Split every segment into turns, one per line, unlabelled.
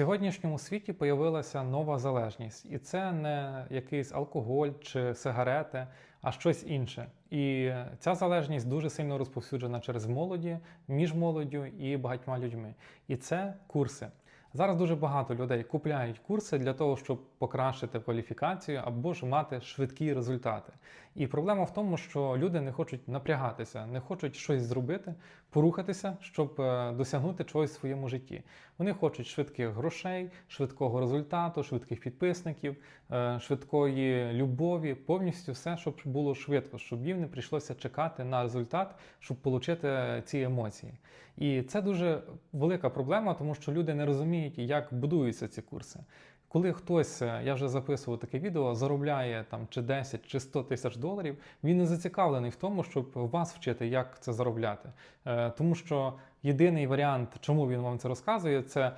сьогоднішньому світі появилася нова залежність, і це не якийсь алкоголь чи сигарети, а щось інше. І ця залежність дуже сильно розповсюджена через молоді, між молоддю і багатьма людьми. І це курси. Зараз дуже багато людей купляють курси для того, щоб покращити кваліфікацію або ж мати швидкі результати. І проблема в тому, що люди не хочуть напрягатися, не хочуть щось зробити, порухатися, щоб е, досягнути чогось в своєму житті. Вони хочуть швидких грошей, швидкого результату, швидких підписників, е, швидкої любові, повністю все, щоб було швидко, щоб їм не прийшлося чекати на результат, щоб отримати ці емоції. І це дуже велика проблема, тому що люди не розуміють, як будуються ці курси. Коли хтось, е, я вже записував таке відео, заробляє там чи 10 чи 100 тисяч доларів, він не зацікавлений в тому, щоб вас вчити, як це заробляти. Е, Тому що єдиний варіант, чому він вам це розказує, це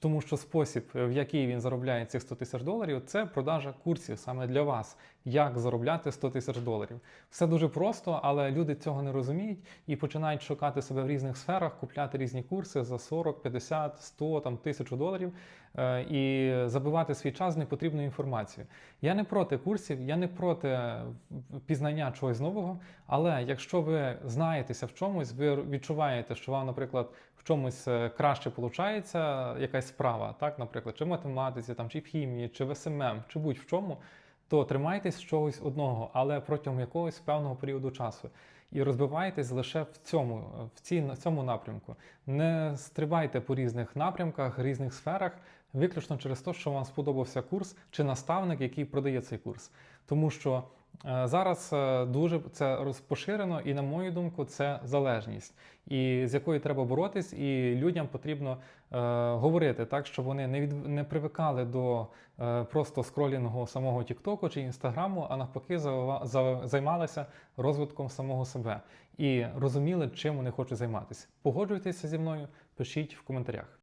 тому що спосіб, в який він заробляє цих 100 тисяч доларів, це продажа курсів саме для вас, як заробляти 100 тисяч доларів. Все дуже просто, але люди цього не розуміють і починають шукати себе в різних сферах, купляти різні курси за 40, 50, 100, там, тисячу доларів е, і забивати свій час з непотрібною інформацією. Я не проти курсів, я не проти пізнання чогось нового, але якщо ви знаєтеся в чомусь, ви відчуваєте, що вам, наприклад, в чомусь е, краще виходить якась справа, так, наприклад, чи в математиці, там, чи в хімії, чи в СММ, чи будь-в чому, то тримайтесь чогось одного, але протягом якогось певного періоду часу. І розбивайтесь лише в цьому, в, цій, в цьому напрямку. Не стрибайте по різних напрямках, різних сферах, виключно через те, що вам сподобався курс чи наставник, який продає цей курс. Тому що е, зараз е, дуже це розпоширено, і, на мою думку, це залежність, і з якою треба боротись, і людям потрібно е, говорити так, щоб вони не від не привикали до е, просто скролінгу самого Тіктоку чи Інстаграму, а навпаки, зава- за- займалися розвитком самого себе і розуміли, чим вони хочуть займатися. Погоджуйтеся зі мною, пишіть в коментарях.